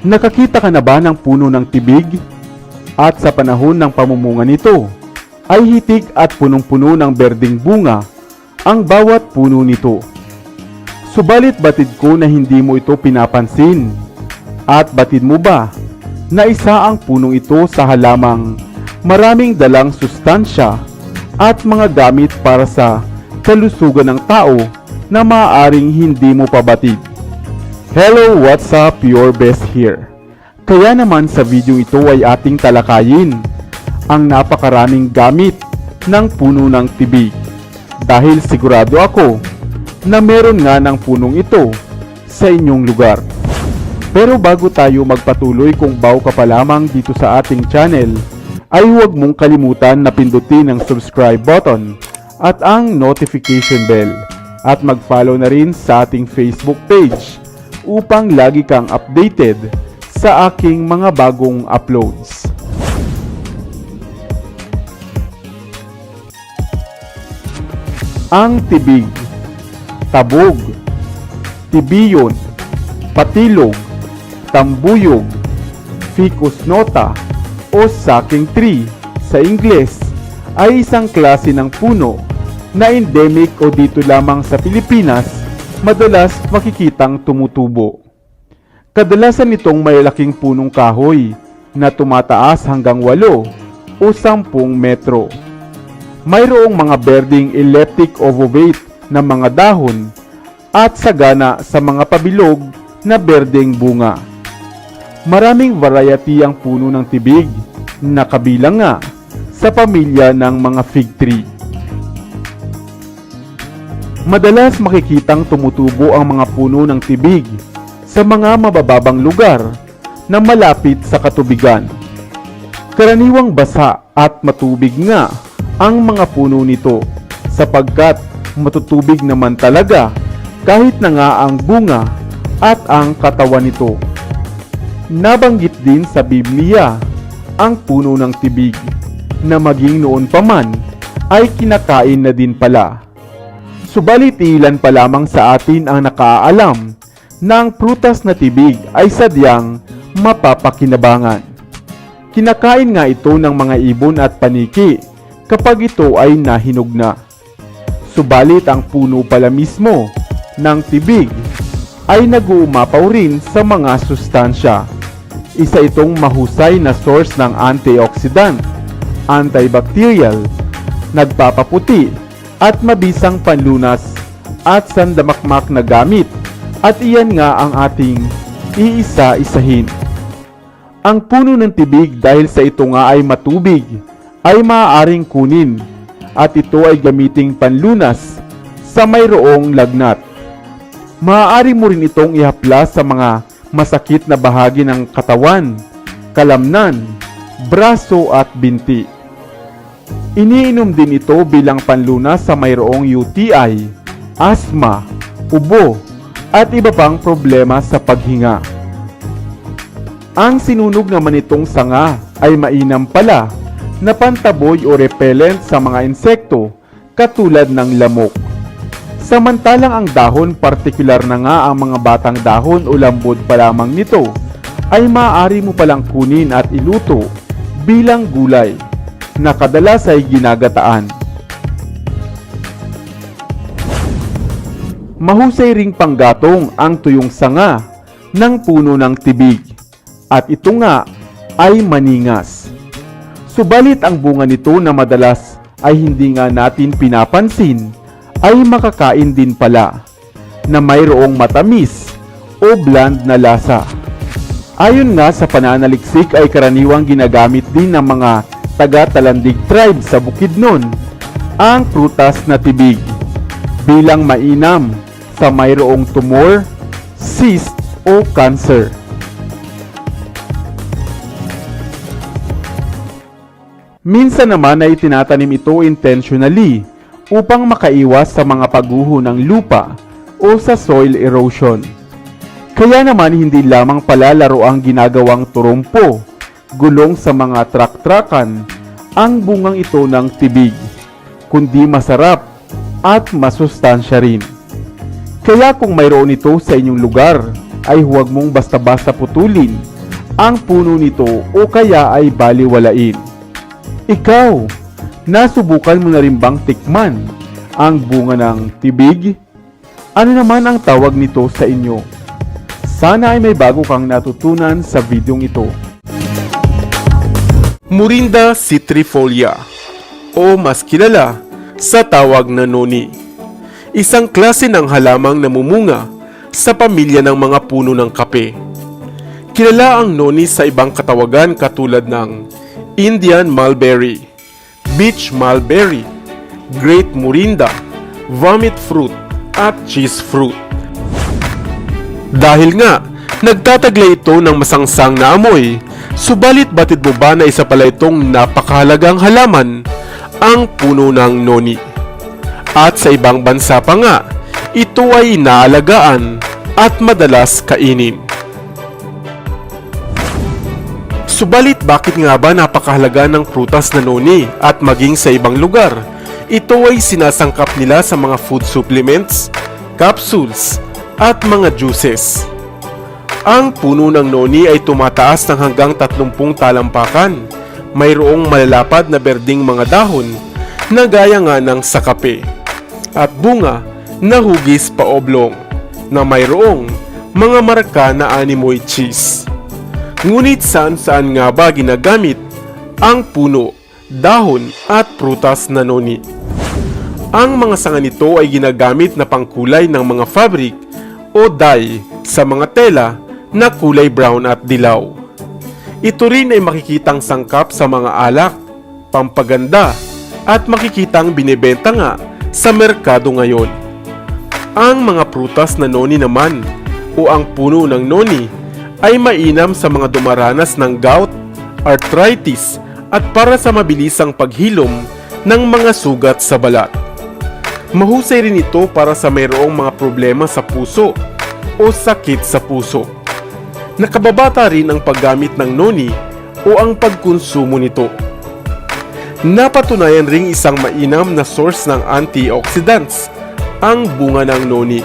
Nakakita ka na ba ng puno ng tibig? At sa panahon ng pamumunga nito, ay hitik at punong-puno ng berding bunga ang bawat puno nito. Subalit batid ko na hindi mo ito pinapansin. At batid mo ba na isa ang punong ito sa halamang maraming dalang sustansya at mga gamit para sa kalusugan ng tao na maaaring hindi mo pabatid. Hello, what's up? Your best here. Kaya naman sa video ito ay ating talakayin ang napakaraming gamit ng puno ng tibig. Dahil sigurado ako na meron nga ng punong ito sa inyong lugar. Pero bago tayo magpatuloy kung bago ka pa lamang dito sa ating channel, ay huwag mong kalimutan na pindutin ang subscribe button at ang notification bell at mag-follow na rin sa ating Facebook page upang lagi kang updated sa aking mga bagong uploads. Ang tibig, tabog, tibiyon, patilog, tambuyog, ficus nota o sucking tree sa Ingles ay isang klase ng puno na endemic o dito lamang sa Pilipinas madalas makikitang tumutubo. Kadalasan itong malalaking punong kahoy na tumataas hanggang 8 o 10 metro. Mayroong mga berding elliptic ovovate na mga dahon at sagana sa mga pabilog na berdeng bunga. Maraming variety ang puno ng tibig na kabilang nga sa pamilya ng mga fig tree. Madalas makikitang tumutubo ang mga puno ng tibig sa mga mabababang lugar na malapit sa katubigan. Karaniwang basa at matubig nga ang mga puno nito sapagkat matutubig naman talaga kahit na nga ang bunga at ang katawan nito. Nabanggit din sa Biblia ang puno ng tibig na maging noon pa man ay kinakain na din pala. Subalit ilan pa lamang sa atin ang nakaalam na ang prutas na tibig ay sadyang mapapakinabangan. Kinakain nga ito ng mga ibon at paniki kapag ito ay nahinog na. Subalit ang puno pala mismo ng tibig ay nag-uumapaw rin sa mga sustansya. Isa itong mahusay na source ng antioxidant, antibacterial, nagpapaputi at mabisang panlunas at sandamakmak na gamit at iyan nga ang ating iisa-isahin. Ang puno ng tibig dahil sa ito nga ay matubig ay maaaring kunin at ito ay gamiting panlunas sa mayroong lagnat. Maaari mo rin itong ihapla sa mga masakit na bahagi ng katawan, kalamnan, braso at binti. Iniinom din ito bilang panlunas sa mayroong UTI, asthma, ubo, at iba pang problema sa paghinga. Ang sinunog naman itong sanga ay mainam pala na pantaboy o repellent sa mga insekto katulad ng lamok. Samantalang ang dahon, partikular na nga ang mga batang dahon o lambod pa lamang nito, ay maaari mo palang kunin at iluto bilang gulay na kadalas ay ginagataan. Mahusay ring panggatong ang tuyong sanga ng puno ng tibig at ito nga ay maningas. Subalit ang bunga nito na madalas ay hindi nga natin pinapansin ay makakain din pala na mayroong matamis o bland na lasa. Ayon nga sa pananaliksik ay karaniwang ginagamit din ng mga taga-Talandig tribe sa Bukidnon ang prutas na tibig bilang mainam sa mayroong tumor, cyst o cancer. Minsan naman ay tinatanim ito intentionally upang makaiwas sa mga paguho ng lupa o sa soil erosion. Kaya naman hindi lamang pala laro ang ginagawang turumpo, gulong sa mga trak-trakan ang bungang ito ng tibig, kundi masarap at masustansya rin. Kaya kung mayroon ito sa inyong lugar, ay huwag mong basta-basta putulin ang puno nito o kaya ay baliwalain. Ikaw, nasubukan mo na rin bang tikman ang bunga ng tibig? Ano naman ang tawag nito sa inyo? Sana ay may bago kang natutunan sa videong ito. Murinda citrifolia o mas kilala sa tawag na noni. Isang klase ng halamang namumunga sa pamilya ng mga puno ng kape. Kilala ang noni sa ibang katawagan katulad ng Indian mulberry, beach mulberry, great morinda, vomit fruit, at cheese fruit. Dahil nga, nagtataglay ito ng masangsang na amoy, subalit batid mo ba na isa pala itong napakahalagang halaman, ang puno ng noni. At sa ibang bansa pa nga, ito ay inaalagaan at madalas kainin. Subalit bakit nga ba napakahalaga ng prutas na noni at maging sa ibang lugar? Ito ay sinasangkap nila sa mga food supplements, capsules, at mga juices. Ang puno ng noni ay tumataas ng hanggang 30 talampakan. Mayroong malalapad na berding mga dahon na gaya nga ng sa kape. At bunga na hugis pa oblong na mayroong mga marka na animoy cheese. Ngunit saan saan nga ba ginagamit ang puno, dahon at prutas na noni? Ang mga sanga nito ay ginagamit na pangkulay ng mga fabric o dye sa mga tela na kulay brown at dilaw. Ito rin ay makikitang sangkap sa mga alak, pampaganda at makikitang binebenta nga sa merkado ngayon. Ang mga prutas na noni naman o ang puno ng noni ay mainam sa mga dumaranas ng gout, arthritis at para sa mabilisang paghilom ng mga sugat sa balat. Mahusay rin ito para sa mayroong mga problema sa puso o sakit sa puso. Nakababata rin ang paggamit ng noni o ang pagkonsumo nito. Napatunayan ring isang mainam na source ng antioxidants ang bunga ng noni.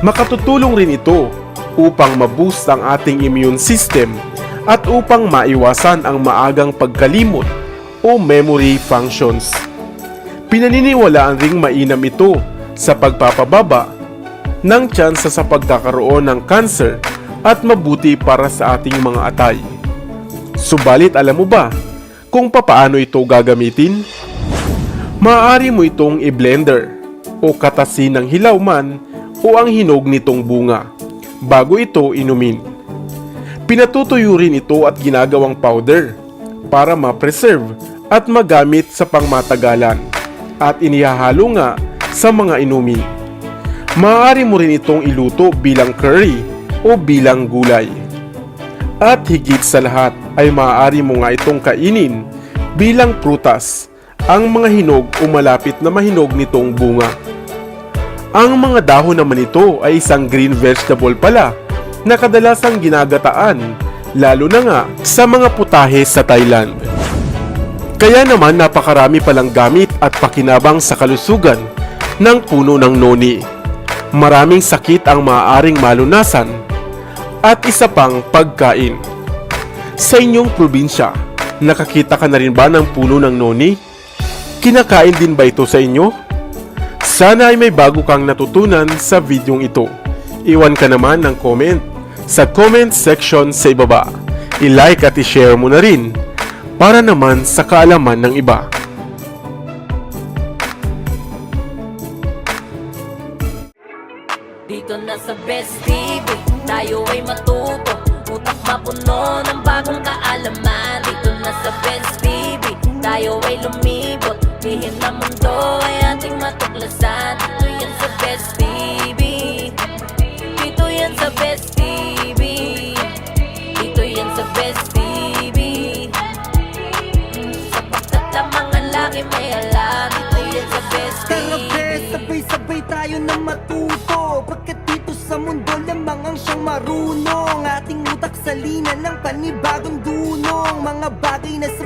Makatutulong rin ito upang maboost ang ating immune system at upang maiwasan ang maagang pagkalimot o memory functions. Pinaniniwalaan ring mainam ito sa pagpapababa ng tsansa sa pagkakaroon ng cancer at mabuti para sa ating mga atay. Subalit alam mo ba kung papaano ito gagamitin? Maaari mo itong i-blender o katasin ng hilaw man o ang hinog nitong bunga bago ito inumin. Pinatutuyo rin ito at ginagawang powder para ma-preserve at magamit sa pangmatagalan at inihahalo nga sa mga inumin. Maaari mo rin itong iluto bilang curry o bilang gulay. At higit sa lahat ay maaari mo nga itong kainin bilang prutas ang mga hinog o malapit na mahinog nitong bunga. Ang mga dahon naman nito ay isang green vegetable pala na kadalasang ginagataan lalo na nga sa mga putahe sa Thailand. Kaya naman napakarami palang gamit at pakinabang sa kalusugan ng puno ng noni. Maraming sakit ang maaaring malunasan at isa pang pagkain. Sa inyong probinsya, nakakita ka na rin ba ng puno ng noni? Kinakain din ba ito sa inyo? Sana ay may bago kang natutunan sa videong ito. Iwan ka naman ng comment sa comment section sa ibaba. I-like at i-share mo na rin para naman sa kaalaman ng iba. Sa Best TV, tayo ay matuto. Utak mapuno ng bagong kaalaman. Dito na sa Best TV, tayo ay lumibot. Lihim na mundo ay ating matuklasan. Dito yan sa Best TV Dito yan sa Best TV Dito yan sa Best TV Sapagkat ang laki may alam Dito yan sa Best Tara TV bes, sabay-sabay tayo na matuto marunong. Ating utak sa linan ng panibagong dunong. Mga bagay na sa